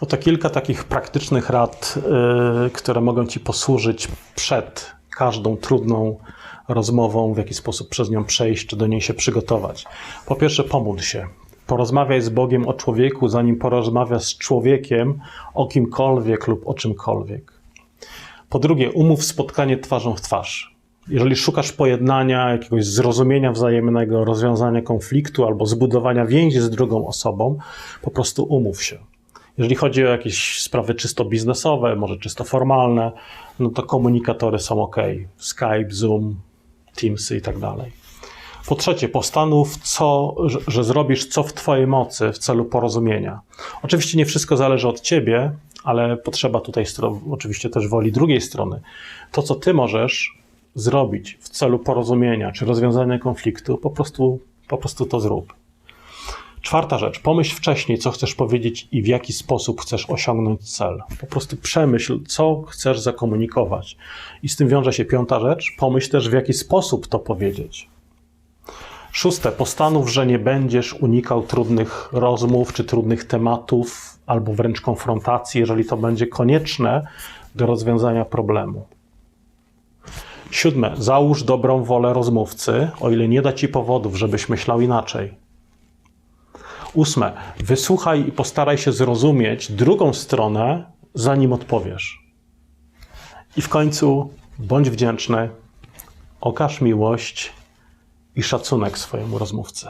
Oto kilka takich praktycznych rad, y, które mogą Ci posłużyć przed każdą trudną rozmową, w jaki sposób przez nią przejść, czy do niej się przygotować. Po pierwsze, pomódl się. Porozmawiaj z Bogiem o człowieku, zanim porozmawiasz z człowiekiem o kimkolwiek lub o czymkolwiek. Po drugie, umów spotkanie twarzą w twarz. Jeżeli szukasz pojednania, jakiegoś zrozumienia wzajemnego, rozwiązania konfliktu albo zbudowania więzi z drugą osobą, po prostu umów się. Jeżeli chodzi o jakieś sprawy czysto biznesowe, może czysto formalne, no to komunikatory są ok. Skype, Zoom, Teamsy i tak dalej. Po trzecie, postanów, co, że, zrobisz co w Twojej mocy w celu porozumienia. Oczywiście nie wszystko zależy od Ciebie, ale potrzeba tutaj oczywiście też woli drugiej strony. To, co Ty możesz zrobić w celu porozumienia czy rozwiązania konfliktu, po prostu, po prostu to zrób. Czwarta rzecz, pomyśl wcześniej, co chcesz powiedzieć i w jaki sposób chcesz osiągnąć cel. Po prostu przemyśl, co chcesz zakomunikować. I z tym wiąże się piąta rzecz, pomyśl też, w jaki sposób to powiedzieć. Szóste, postanów, że nie będziesz unikał trudnych rozmów czy trudnych tematów, albo wręcz konfrontacji, jeżeli to będzie konieczne do rozwiązania problemu. Siódme, załóż dobrą wolę rozmówcy, o ile nie da ci powodów, żebyś myślał inaczej. Ósme, wysłuchaj i postaraj się zrozumieć drugą stronę, zanim odpowiesz. I w końcu bądź wdzięczny, okaż miłość i szacunek swojemu rozmówcy.